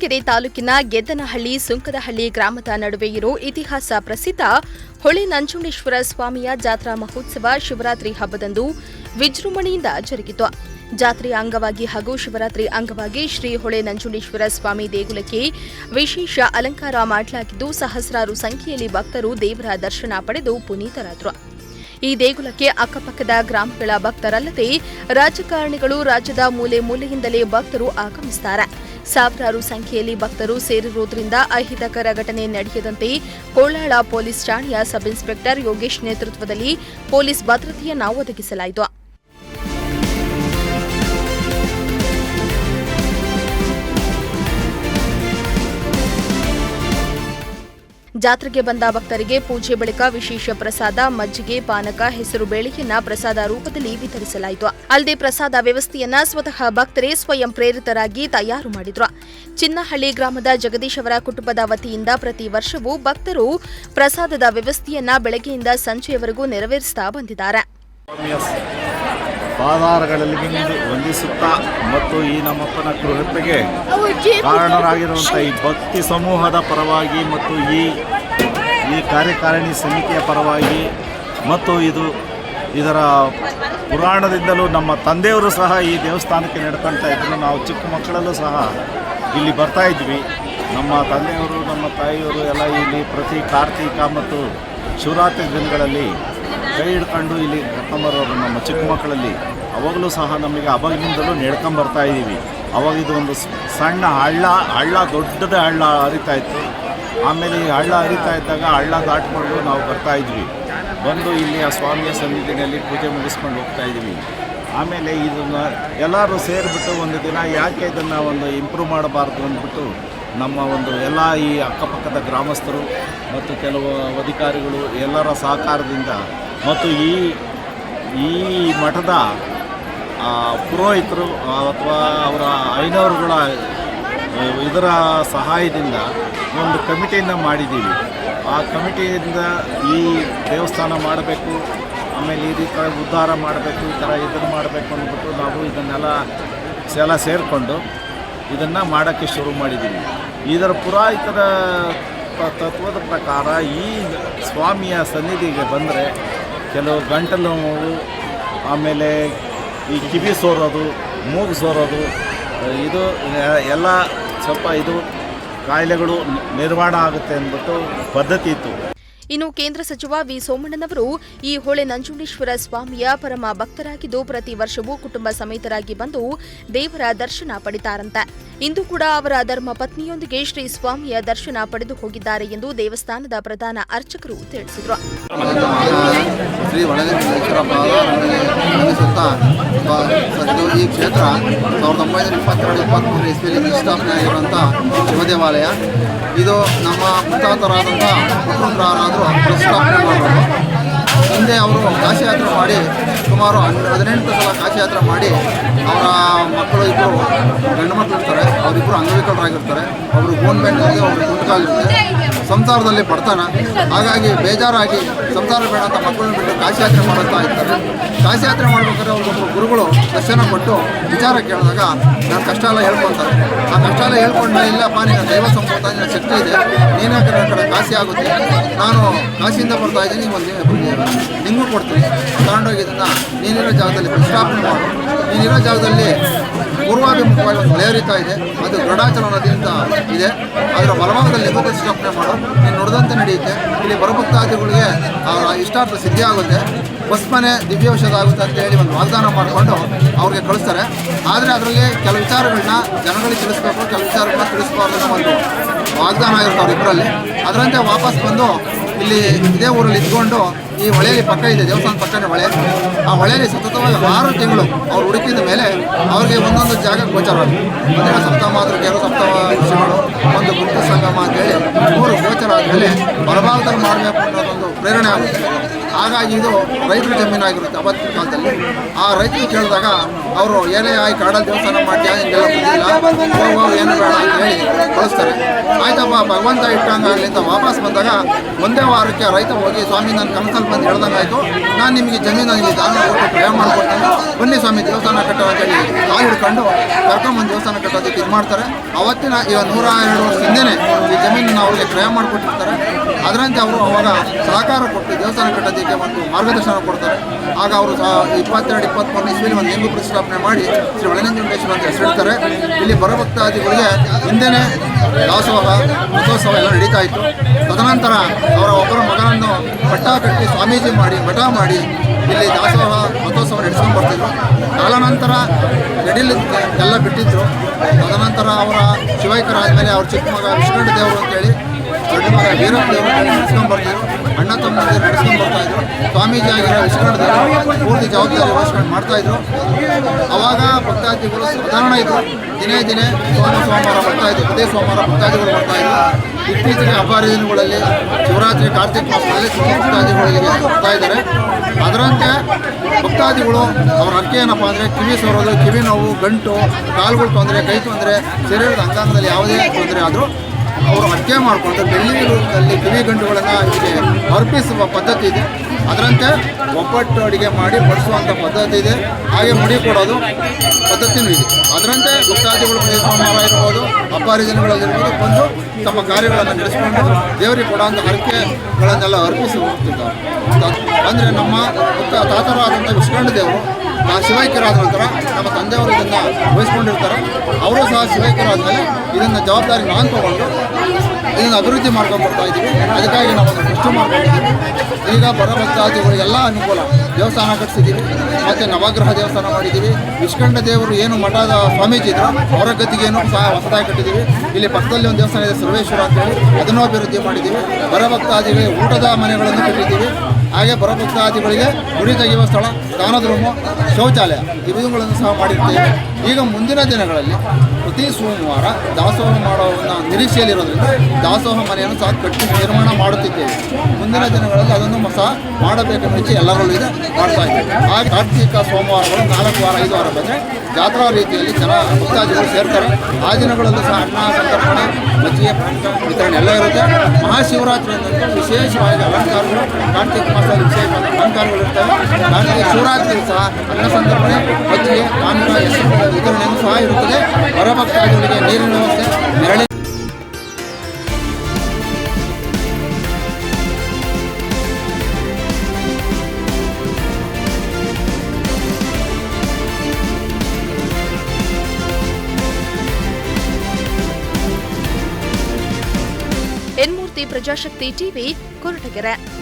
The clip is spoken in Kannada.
ದಾವಣಗೆರೆ ತಾಲೂಕಿನ ಗೆದ್ದನಹಳ್ಳಿ, ಸುಂಕದಹಳ್ಳಿ ಗ್ರಾಮದ ನಡುವೆ ಇರೋ ಇತಿಹಾಸ ಪ್ರಸಿದ್ಧ ಹೊಳೆ ನಂಜುಂಡೇಶ್ವರ ಸ್ವಾಮಿಯ ಜಾತ್ರಾ ಮಹೋತ್ಸವ ಶಿವರಾತ್ರಿ ಹಬ್ಬದಂದು ವಿಜೃಂಭಣೆಯಿಂದ ಜರುಗಿತು. ಜಾತ್ರೆಯ ಅಂಗವಾಗಿ ಹಾಗೂ ಶಿವರಾತ್ರಿ ಅಂಗವಾಗಿ ಶ್ರೀ ಹೊಳೆ ನಂಜುಂಡೇಶ್ವರ ಸ್ವಾಮಿ ದೇಗುಲಕ್ಕೆ ವಿಶೇಷ ಅಲಂಕಾರ ಮಾಡಲಾಗಿದ್ದು, ಸಹಸ್ರಾರು ಸಂಖ್ಯೆಯಲ್ಲಿ ಭಕ್ತರು ದೇವರ ದರ್ಶನ ಪಡೆದು ಪುನೀತರಾದರು. ಈ ದೇಗುಲಕ್ಕೆ ಅಕ್ಕಪಕ್ಕದ ಗ್ರಾಮಗಳ ಭಕ್ತರಲ್ಲದೆ ರಾಜಕಾರಣಿಗಳು ರಾಜ್ಯದ ಮೂಲೆ ಮೂಲೆಯಿಂದಲೇ ಭಕ್ತರು ಆಗಮಿಸುತ್ತಾರೆ ಸಾವಿರಾರು ಸಂಖ್ಯೆಯಲ್ಲಿ ಭಕ್ತರು ಸೇರಿರುವುದರಿಂದ ಅಹಿತಕರ ಘಟನೆ ನಡೆಯದಂತೆ ಕೋಲಾಳ ಪೊಲೀಸ್ ಠಾಣೆಯ ಸಬ್ ಇನ್ಸ್ಪೆಕ್ಟರ್ ಯೋಗೇಶ್ ನೇತೃತ್ವದಲ್ಲಿ ಪೊಲೀಸ್ ಭದ್ರತೆಯನ್ನ ಒದಗಿಸಲಾಯಿತು. ಜಾತ್ರೆಗೆ ಬಂದ ಭಕ್ತರಿಗೆ ಪೂಜೆ ಬಳಿಕ ವಿಶೇಷ ಪ್ರಸಾದ, ಮಜ್ಜಿಗೆ, ಪಾನಕ, ಹೆಸರು ಬೇಳೆಯನ್ನ ಪ್ರಸಾದ ರೂಪದಲ್ಲಿ ವಿತರಿಸಲಾಯಿತು. ಅಲ್ಲದೆ ಪ್ರಸಾದ ವ್ಯವಸ್ಥೆಯನ್ನ ಸ್ವತಃ ಭಕ್ತರೇ ಸ್ವಯಂ ಪ್ರೇರಿತರಾಗಿ ತಯಾರು ಮಾಡಿದ್ರು. ಚಿನ್ನಹಳ್ಳಿ ಗ್ರಾಮದ ಜಗದೀಶ್ ಅವರ ಕುಟುಂಬದ ವತಿಯಿಂದ ಪ್ರತಿ ವರ್ಷವೂ ಭಕ್ತರು ಪ್ರಸಾದದ ವ್ಯವಸ್ಥೆಯನ್ನ ಬೆಳಗ್ಗೆಯಿಂದ ಸಂಜೆಯವರೆಗೂ ನೆರವೇರಿಸುತ್ತಾ ಬಂದಿದ್ದಾರೆ. ಪಾದಾರಗಳಲ್ಲಿ ಬಿಂದು ವಂದಿಸುತ್ತಾ ಮತ್ತು ಈ ನಮ್ಮಪ್ಪನ ಕೃಪೆಗೆ ಕಾರಣರಾಗಿರುವಂಥ ಈ ಭಕ್ತಿ ಸಮೂಹದ ಪರವಾಗಿ ಮತ್ತು ಈ ಈ ಕಾರ್ಯಕಾರಿಣಿ ಸಮಿತಿಯ ಪರವಾಗಿ ಮತ್ತು ಇದು ಇದರ ಪುರಾಣದಿಂದಲೂ ನಮ್ಮ ತಂದೆಯವರು ಸಹ ಈ ದೇವಸ್ಥಾನಕ್ಕೆ ನಡ್ಕೊಳ್ತಾ ಇದ್ದರು ನಾವು ಚಿಕ್ಕ ಮಕ್ಕಳಲ್ಲೂ ಸಹ ಇಲ್ಲಿ ಬರ್ತಾ ಇದ್ವಿ. ನಮ್ಮ ತಂದೆಯವರು, ನಮ್ಮ ತಾಯಿಯವರು ಎಲ್ಲ ಇಲ್ಲಿ ಪ್ರತಿ ಕಾರ್ತೀಕ ಮತ್ತು ಶಿವರಾತ್ರಿ ದಿನಗಳಲ್ಲಿ ಕೈ ಹಿಡ್ಕೊಂಡು ಇಲ್ಲಿ ಕರ್ಕೊಂಬರೋರು ನಮ್ಮ ಚಿಕ್ಕ ಮಕ್ಕಳಲ್ಲಿ, ಅವಾಗಲೂ ಸಹ ನಮಗೆ ಅವಾಗಿನಿಂದಲೂ ನಡ್ಕೊಂಬರ್ತಾ ಇದ್ದೀವಿ ಅವಾಗ ಇದು ಒಂದು ಸಣ್ಣ ಹಳ್ಳ ಹಳ್ಳ, ದೊಡ್ಡದೇ ಹಳ್ಳ ಹರಿತಾ ಇತ್ತು. ಆಮೇಲೆ ಈ ಹಳ್ಳ ಹರಿತಾ ಇದ್ದಾಗ ಹಳ್ಳ ದಾಟ್ಕೊಂಡು ನಾವು ಬರ್ತಾ ಇದ್ವಿ. ಬಂದು ಇಲ್ಲಿ ಆ ಸ್ವಾಮಿಯ ಸನ್ನಿಧಿನಲ್ಲಿ ಪೂಜೆ ಮುಗಿಸ್ಕೊಂಡು ಹೋಗ್ತಾ ಇದ್ವಿ. ಆಮೇಲೆ ಇದನ್ನು ಎಲ್ಲರೂ ಸೇರಿಬಿಟ್ಟು ಒಂದು ದಿನ ಯಾಕೆ ಇದನ್ನು ಒಂದು ಇಂಪ್ರೂವ್ ಮಾಡಬಾರ್ದು ಅಂದ್ಬಿಟ್ಟು ನಮ್ಮ ಒಂದು ಎಲ್ಲ ಈ ಅಕ್ಕಪಕ್ಕದ ಗ್ರಾಮಸ್ಥರು ಮತ್ತು ಕೆಲವು ಅಧಿಕಾರಿಗಳು ಎಲ್ಲರ ಸಹಕಾರದಿಂದ ಮತ್ತು ಈ ಈ ಮಠದ ಪುರೋಹಿತರು ಅಥವಾ ಅವರ ಐನವರುಗಳ ಇದರ ಸಹಾಯದಿಂದ ಒಂದು ಕಮಿಟಿಯನ್ನು ಮಾಡಿದ್ದೀವಿ. ಆ ಕಮಿಟಿಯಿಂದ ಈ ದೇವಸ್ಥಾನ ಮಾಡಬೇಕು, ಆಮೇಲೆ ಈ ರೀತಿ ಉದ್ಧಾರ ಮಾಡಬೇಕು, ಈ ಥರ ಇದನ್ನು ಮಾಡಬೇಕು ಅಂದ್ಬಿಟ್ಟು ನಾವು ಇದನ್ನೆಲ್ಲ ಎಲ್ಲ ಸೇರಿಕೊಂಡು ಇದನ್ನು ಮಾಡೋಕ್ಕೆ ಶುರು ಮಾಡಿದ್ದೀವಿ ಇದರ ಪುರಾಹಿತರ ತ- ತತ್ವದ ಪ್ರಕಾರ ಈ ಸ್ವಾಮಿಯ ಸನ್ನಿಧಿಗೆ ಬಂದರೆ ಕೆಲವು ಗಂಟಲು ನೋವು, ಆಮೇಲೆ ಈ ಕಿವಿ ಸೋರೋದು, ಮೂಗು ಸೋರೋದು, ಇದು ಎಲ್ಲ ಸ್ವಲ್ಪ ಇದು ಕಾಯಿಲೆಗಳು ನಿರ್ವಹಣೆ ಆಗುತ್ತೆ ಅಂದ್ಬಿಟ್ಟು ಪದ್ಧತಿ ಇತ್ತು. ಇನ್ನು ಕೇಂದ್ರ ಸಚಿವ ವಿ ಸೋಮಣ್ಣನವರು ಈ ಹೊಳೆ ನಂಜುಂಡೇಶ್ವರ ಸ್ವಾಮಿಯ ಪರಮ ಭಕ್ತರಾಗಿದ್ದು ಪ್ರತಿ ವರ್ಷವೂ ಕುಟುಂಬ ಸಮೇತರಾಗಿ ಬಂದು ದೇವರ ದರ್ಶನ ಪಡಿತಾರಂತೆ. ಇಂದು ಕೂಡ ಅವರ ಧರ್ಮ ಪತ್ನಿಯೊಂದಿಗೆ ಶ್ರೀ ಸ್ವಾಮಿಯ ದರ್ಶನ ಪಡೆದು ಹೋಗಿದ್ದಾರೆ ಎಂದು ದೇವಸ್ಥಾನದ ಪ್ರಧಾನ ಅರ್ಚಕರು ತಿಳಿಸಿದರು. ಈ ಕ್ಷೇತ್ರ ಸಾವಿರದ ಒಂಬೈನೂರ ಇಪ್ಪತ್ತೆರಡು ಇಪ್ಪತ್ತ್ಮೂರು ಇಸ್ವಿಯಲ್ಲಿ ಪ್ರತಿಷ್ಠಾಪನೆ ಆಗಿರುವಂಥ ಶಿವ ದೇವಾಲಯ ಇದು ನಮ್ಮ ಮುತ್ತಾತರಾದಂಥ ಕುಟುಂಬರಾದರು ಮಾಡಿರೋದು ಹಿಂದೆ ಅವರು ಕಾಶಿಯಾತ್ರೆ ಮಾಡಿ ಸುಮಾರು ಹನ್ನೆರಡು ಹದಿನೆಂಟು ಸಲ ಕಾಶಿಯಾತ್ರೆ ಮಾಡಿ ಅವರ ಮಕ್ಕಳು ಇಬ್ಬರು ಗಂಡು ಮಕ್ಕಳು ಇರ್ತಾರೆ. ಅವರಿಬ್ಬರು ಅಂಗವಿಕಲರಾಗಿರ್ತಾರೆ, ಅವರು ಗೋನ್ ಬೆಂಡಿಗೆ ಅವರು ಕುಂಟಕಾಲಿರುತ್ತೆ ಸಂಸಾರದಲ್ಲಿ ಬಡತನ. ಹಾಗಾಗಿ ಬೇಜಾರಾಗಿ ಸಂಸಾರ ಬೇಡ ಅಂತ ಮಕ್ಕಳನ್ನ ಬಿಟ್ಟು ಕಾಶಿಯಾತ್ರೆ ಮಾಡುತ್ತಾ ಇರ್ತಾರೆ ಕಾಶಿಯಾತ್ರೆ ಮಾಡ್ಬೇಕಾದ್ರೆ ಅವ್ರಿಗೊಬ್ಬರು ಗುರುಗಳು ದರ್ಶನ ಕೊಟ್ಟು ವಿಚಾರ ಕೇಳಿದಾಗ ನನ್ನ ಕಷ್ಟ ಎಲ್ಲ ಹೇಳ್ಕೊಳ್ತಾರೆ ಆ ಕಷ್ಟ ಎಲ್ಲ ಹೇಳ್ಕೊಂಡ್ರೆ ಇಲ್ಲಪ್ಪ, ನಿನ್ನ ದೈವ ಸಂಪೂರ್ಣ ನಿನ್ನ ಶಕ್ತಿ ಇದೆ. ನೀನೇ ಕಡೆ ಕಡೆ ಕಾಶಿ ಆಗುತ್ತೆ? ನಾನು ಕಾಶಿಯಿಂದ ಬರ್ತಾ ಇದ್ದೀನಿ ಒಂದು ನಿಮಗೂ ಕೊಡ್ತೀನಿ. ತಗೊಂಡೋಗಿ ಇದನ್ನು ನೀನಿರೋ ಜಾಗದಲ್ಲಿ ಪ್ರತಿಷ್ಠಾಪನೆ ಮಾಡು. ನೀನಿರೋ ಜಾಗದಲ್ಲಿ ಪೂರ್ವಾಭಿಮುಖವಾಗಿ ಒಂದು ಹರಿತಾ ಇದೆ, ಅದು ದೃಢಾಚಲ ನದಿಯಿಂದ ಇದೆ. ಅದರ ಬಲಭಾಗದಲ್ಲಿ ಲಿಂಗ ಸ್ಥಾಪನೆ ಮಾಡೋ ನೀನು ನುಡಿದಂತೆ ನಡೆಯುತ್ತೆ. ಇಲ್ಲಿ ಬರಭಕ್ತಾದಿಗಳಿಗೆ ಅವರ ಇಷ್ಟಾರ್ಥ ಸಿದ್ಧಿ ಆಗುತ್ತೆ. ಭಸ್ಮನೆ ದಿವ್ಯೌಷಧ ಆಗುತ್ತೆ ಅಂತ ಹೇಳಿ ಒಂದು ವಾಗ್ದಾನ ಮಾಡಿಕೊಂಡು ಅವ್ರಿಗೆ ಕಳಿಸ್ತಾರೆ. ಆದರೆ ಅದರಲ್ಲಿ ಕೆಲವು ವಿಚಾರಗಳನ್ನ ಜನಗಳಿಗೆ ತಿಳಿಸ್ಬೇಕು ಕೆಲವು ವಿಚಾರಗಳನ್ನ ತಿಳಿಸ್ಬಾರ್ದು ಅನ್ನೋ ಒಂದು ವಾಗ್ದಾನ ಇರುತ್ತೆ ಇಬ್ಬರಲ್ಲಿ ಅದರಂತೆ ವಾಪಸ್ ಬಂದು ಇಲ್ಲಿ ಇದೇ ಊರಲ್ಲಿ ಇದ್ಕೊಂಡು ಈ ಹೊಳೆಯಲ್ಲಿ ಪಕ್ಕ ಇದೆ ದೇವಸ್ಥಾನ ಪಕ್ಕನೇ ಹೊಳೆ. ಆ ಹೊಳೆಯಲ್ಲಿ ಸತತವಾಗಿ ಆರು ತಿಂಗಳು ಅವ್ರು ಹುಡುಕಿದ ಮೇಲೆ ಅವ್ರಿಗೆ ಒಂದೊಂದು ಜಾಗ ಗೋಚರವಾಗಿದೆ ಮೊದಲ ಸಪ್ತಮ ಮಾತ್ರ ಕೆಲವು ಸಪ್ತಮ ವಿಷಯಗಳು ಒಂದು ಗುಪ್ತ ಸಂಗಮ ಅಂತೇಳಿ ಮೂರು ಗೋಚರ ಆದಮೇಲೆ ಬರಬಾರದಲ್ಲಿ ಮಾಡಬೇಕು ಅನ್ನೋದೊಂದು ಪ್ರೇರಣೆ ಆಗುತ್ತೆ. ಹಾಗಾಗಿ ಇದು ರೈತರ ಜಮೀನಾಗಿರುತ್ತೆ ಅವತ್ತಿನ ಕಾಲದಲ್ಲಿ. ಆ ರೈತರು ಕೇಳಿದಾಗ ಅವರು, ಏನೇ ಆಗಿ ಕಾಡಲ್ಲಿ ದೇವಸ್ಥಾನ ಮಾಡಿ ಏನು ಬೇಡ ಅಂತ ಹೇಳಿ ಕಳಿಸ್ತಾರೆ. ಆಯ್ತಪ್ಪ, ಭಗವಂತ ಇಟ್ಟಂಗ ಅಲ್ಲಿಂದ ವಾಪಸ್ ಬಂದಾಗ ಒಂದೇ ವಾರಕ್ಕೆ ರೈತ ಹೋಗಿ, ಸ್ವಾಮಿ ನನ್ನ ಕನಸಲ್ಲಿ ಬಂದು ಹೇಳ್ದಂಗಾಯ್ತು. ನಾನು ನಿಮಗೆ ಜಮೀನು ದಾನ ಕೊಟ್ಟು ಪ್ರಯಾಣ ಮಾಡಿಕೊಡ್ತೇನೆ. ಬನ್ನಿ ಸ್ವಾಮಿ, ದೇವಸ್ಥಾನ ಕಟ್ಟೋ ಅಂತ ಹೇಳಿ. ಕಾಲು ಹಿಡ್ಕೊಂಡು ಕರ್ಕೊಂಬಂದು ದೇವಸ್ಥಾನ ಕಟ್ಟೋದಕ್ಕೆ ಇದು ಮಾಡ್ತಾರೆ. ಅವತ್ತಿನ ಈಗ ನೂರ ಎರಡು ವರ್ಷ ಹಿಂದೆನೇ ಈ ಜಮೀನು ಅವ್ರಿಗೆ ಕ್ರಯ ಮಾಡಿಕೊಟ್ಟಿರ್ತಾರೆ. ಅದರಂತೆ ಅವರು ಅವಾಗ ಸಹಕಾರ ಕೊಟ್ಟು ದೇವಸ್ಥಾನ ಕಟ್ಟೋದಕ್ಕೆ ಒಂದು ಮಾರ್ಗದರ್ಶನ ಕೊಡ್ತಾರೆ. ಆಗ ಅವರು ಇಪ್ಪತ್ತೆರಡು ಇಪ್ಪತ್ತ್ಮೂರನೇ ಇಸ್ವಿಲಿ ಒಂದು ಲಿಂಗ ಪ್ರತಿಷ್ಠಾಪನೆ ಮಾಡಿ ಶ್ರೀ ಒಳನಂಜುಂಡೇಶ್ವರ ಅಂತ ಹೆಸರಿಡ್ತಾರೆ. ಇಲ್ಲಿ ಬರಭಕ್ತಾದಿಗಳಿಗೆ ಹಿಂದೆನೇ ದಾಸೋಹ ರಥೋತ್ಸವ ಎಲ್ಲ ನಡೀತಾ ಇತ್ತು. ತದನಂತರ ಅವರ ಒಬ್ಬರ ಮಗನನ್ನು ಮಠ ಕಟ್ಟಿ ಸ್ವಾಮೀಜಿ ಮಾಡಿ, ಮಠ ಮಾಡಿ ಇಲ್ಲಿ ದಾಸೋಹ ರಥೋತ್ಸವ ನಡೆಸ್ಕೊಂಡು ಬರ್ತಿದ್ರು. ಕಾಲಾನಂತರ ನಡಿಲಿ ಎಲ್ಲ ಬಿಟ್ಟಿದ್ರು. ತದನಂತರ ಅವರ ಶಿವೈಕರಾದ ಮೇಲೆ ಅವ್ರ ಚಿಕ್ಕ ಮಗ ವಿಷ್ಣು ದೇವರು ಅಂತೇಳಿ ಮಗ ವೀರಪ್ಪ ದೇವರು ಅಂತೇಳಿ ನಡೆಸ್ಕೊಂಡು ಅಣ್ಣ ತಮ್ಮಂದಿರು ನಡೆಸ್ಕೊಂಡು ಬರ್ತಾ ಇದ್ರು, ಸ್ವಾಮೀಜಿ ಆಗಿರೋ ವಿಷ್ಣು ಪೂರ್ತಿ ಜವಾಬ್ದಾರಿ ವಹಿಸ್ಕೊಂಡು ಮಾಡ್ತಾ ಇದ್ರು. ಅವಾಗ ಭಕ್ತಾದಿಗಳು ಸಾಧಾರಣ ಇದ್ರು. ದಿನೇ ದಿನೇ ಸೋಮ ಸೋಮವಾರ ಬರ್ತಾ ಇದ್ರು. ಅದೇ ಸೋಮವಾರ ಭಕ್ತಾದಿಗಳು ಬರ್ತಾ ಇದ್ರು. ಇತ್ತೀಚೆಗೆ ಹಬ್ಬ ಹರಿದಿನಗಳಲ್ಲಿ ಶಿವರಾತ್ರಿ, ಕಾರ್ತಿಕ ಮಾಸದಲ್ಲಿ ಭಕ್ತಾದಿಗಳಿಗೆ ಬರ್ತಾ ಇದ್ದಾರೆ. ಅದರಂತೆ ಭಕ್ತಾದಿಗಳು ಅವ್ರ ಅರ್ಕೆ ಏನಪ್ಪ ಅಂದರೆ, ಕಿವಿ ಸೋರೋದು ಕಿವಿ ನೋವು, ಗಂಟು, ಕಾಲುಗಳು ತೊಂದರೆ, ಕೈ ತೊಂದರೆ, ಶರೀರದ ಅಂಗಾಂಗದಲ್ಲಿ ಯಾವುದೇ ತೊಂದರೆ ಆದರೂ ಅವರು ಹತ್ಯೆ ಮಾಡಿಕೊಂಡು ಬೆಳ್ಳಿ ಕಿವಿ ಗಂಟುಗಳನ್ನು ಅರ್ಪಿಸುವ ಪದ್ಧತಿ ಇದೆ. ಅದರಂತೆ ಒಬ್ಬಟ್ಟು ಅಡುಗೆ ಮಾಡಿ ಬಡಿಸುವಂಥ ಪದ್ಧತಿ ಇದೆ. ಹಾಗೆ ಮುಡಿ ಕೊಡೋದು ಪದ್ಧತಿನೂ ಇದೆ. ಅದರಂತೆ ಗುಪ್ತಾದಿಗಳು ಸೋಮವಾರ ಇರ್ಬೋದು ಹಬ್ಬ ಹರಿದಿನಗಳಲ್ಲಿರ್ಬೋದು ಬಂದು ತಮ್ಮ ಕಾರ್ಯಗಳನ್ನು ನಡೆಸಿಕೊಂಡು ದೇವರಿಗೆ ಕೊಡುವಂಥ ಹರಕೆಗಳನ್ನೆಲ್ಲ ಅರ್ಪಿಸಿ ಹೋಗ್ತಿದ್ದಾರೆ. ಅಂದರೆ ನಮ್ಮ ತಾತರಾದಂಥ ವಿಷ್ಣು ದೇವರು, ಆ ಶಿವೈಕ್ಯರಾದ ನಂತರ ನಮ್ಮ ತಂದೆಯವರು ಇದನ್ನು ವಹಿಸ್ಕೊಂಡಿರ್ತಾರೆ. ಅವರು ಸಹ ಶಿವೈಕ್ಯರಾದಮೇಲೆ ಇದನ್ನು ಜವಾಬ್ದಾರಿ ನಾನು ತಗೊಂಡು ಇದನ್ನು ಅಭಿವೃದ್ಧಿ ಮಾಡ್ಕೊಂಡು ಬರ್ತಾ ಇದ್ದೀವಿ. ಅದಕ್ಕಾಗಿ ನಾವು ಟ್ರಸ್ಟ್ ಮಾಡ್ಕೊಂಡಿದ್ದೀವಿ ಈಗ ಬರೋ ಭಕ್ತಾದಿಗಳಿಗೆಲ್ಲ ಅನುಕೂಲ. ದೇವಸ್ಥಾನ ಕಟ್ಟಿಸಿದ್ದೀವಿ ಮತ್ತು ನವಗ್ರಹ ದೇವಸ್ಥಾನ ಮಾಡಿದ್ದೀವಿ ವಿಷ್ಕಂಡ ದೇವರು ಏನು ಮಠದ ಸ್ವಾಮೀಜಿ ಇದ್ರು, ಅವರ ಗತಿಗೇನು ಸಹ ಹೊಸದಾಗಿ ಕಟ್ಟಿದ್ದೀವಿ ಇಲ್ಲಿ ಪಕ್ಕದಲ್ಲಿ ಒಂದು ದೇವಸ್ಥಾನ ಇದೆ ಸರ್ವೇಶ್ವರ ಅಂತೇಳಿ ಅದನ್ನು ಅಭಿವೃದ್ಧಿ ಮಾಡಿದ್ದೀವಿ ಬರ ಭಕ್ತಾದಿಗಳಿಗೆ ಊಟದ ಮನೆಗಳನ್ನು ಕಟ್ಟಿದ್ದೀವಿ ಹಾಗೆ ಬರಭಕ್ತಾದಿಗಳಿಗೆ ಗುಡಿ ತೆಗೆಯುವ ಸ್ಥಳ ದಾನದ ರೂಮು ಶೌಚಾಲಯ ಇವುಗಳನ್ನು ಸಹ ಮಾಡಿರ್ತೀವಿ. ಈಗ ಮುಂದಿನ ದಿನಗಳಲ್ಲಿ ಪ್ರತಿ ಸೋಮವಾರ ದಾಸೋಹ ಮಾಡೋ ನಿರೀಕ್ಷೆಯಲ್ಲಿರೋದ್ರಿಂದ ದಾಸೋಹ ಮನೆಯನ್ನು ಸಹ ಕಟ್ಟಿ ನಿರ್ಮಾಣ ಮಾಡುತ್ತಿದ್ದೇವೆ. ಮುಂದಿನ ದಿನಗಳಲ್ಲಿ ಅದನ್ನು ಸಹ ಮಾಡಬೇಕೆಂಬ ಹೆಚ್ಚು ಎಲ್ಲರಲ್ಲೂ ಇದೆ, ಮಾಡ್ತಾ ಇದ್ದಾರೆ ಹಾಗೆ ಕಾರ್ತಿಕ ಸೋಮವಾರಗಳು ನಾಲ್ಕು ವಾರ, ಐದು ವಾರ ಬಂದರೆ ಜಾತ್ರಾ ರೀತಿಯಲ್ಲಿ ಜನ ಭಕ್ತಾದಿಗಳು ಸೇರ್ತಾರೆ. ಆ ದಿನಗಳಲ್ಲೂ ಸಹ ಅನ್ನ, ಸಂತರ್ಪಣೆ, ಮಜ್ಜಿಗೆ, ಪಾನಕ ವಿತರಣೆ ಎಲ್ಲ ಇರುತ್ತೆ. ಮಹಾಶಿವರಾತ್ರಿ ಅಂತ ವಿಶೇಷವಾಗಿ ಅಲಂಕಾರಗಳು, ಕಾರ್ತಿಕ ಮಾಸದಲ್ಲಿ ವಿಶೇಷ ಅಲಂಕಾರಗಳು ಇರ್ತವೆ. ಹಾಗೆ ಶಿವರಾತ್ರಿ ಸಹ ಅನ್ನ, ಸಂತರ್ಪಣೆ, ಮಜ್ಜಿಗೆ, ಪಾನಕ ವಿತರಣೆಯನ್ನು ವಿತರಣೆಯೂ ಸಹ ಇರುತ್ತದೆ. ಹೊರಭಕ್ತಾದಿಗಳಿಗೆ ನೀರಿನ ವ್ಯವಸ್ಥೆ ನೆರಳಿನ ಪ್ರಜಾಶಕ್ತಿ ಟಿವಿ ಕೊರಟಗೆರೆ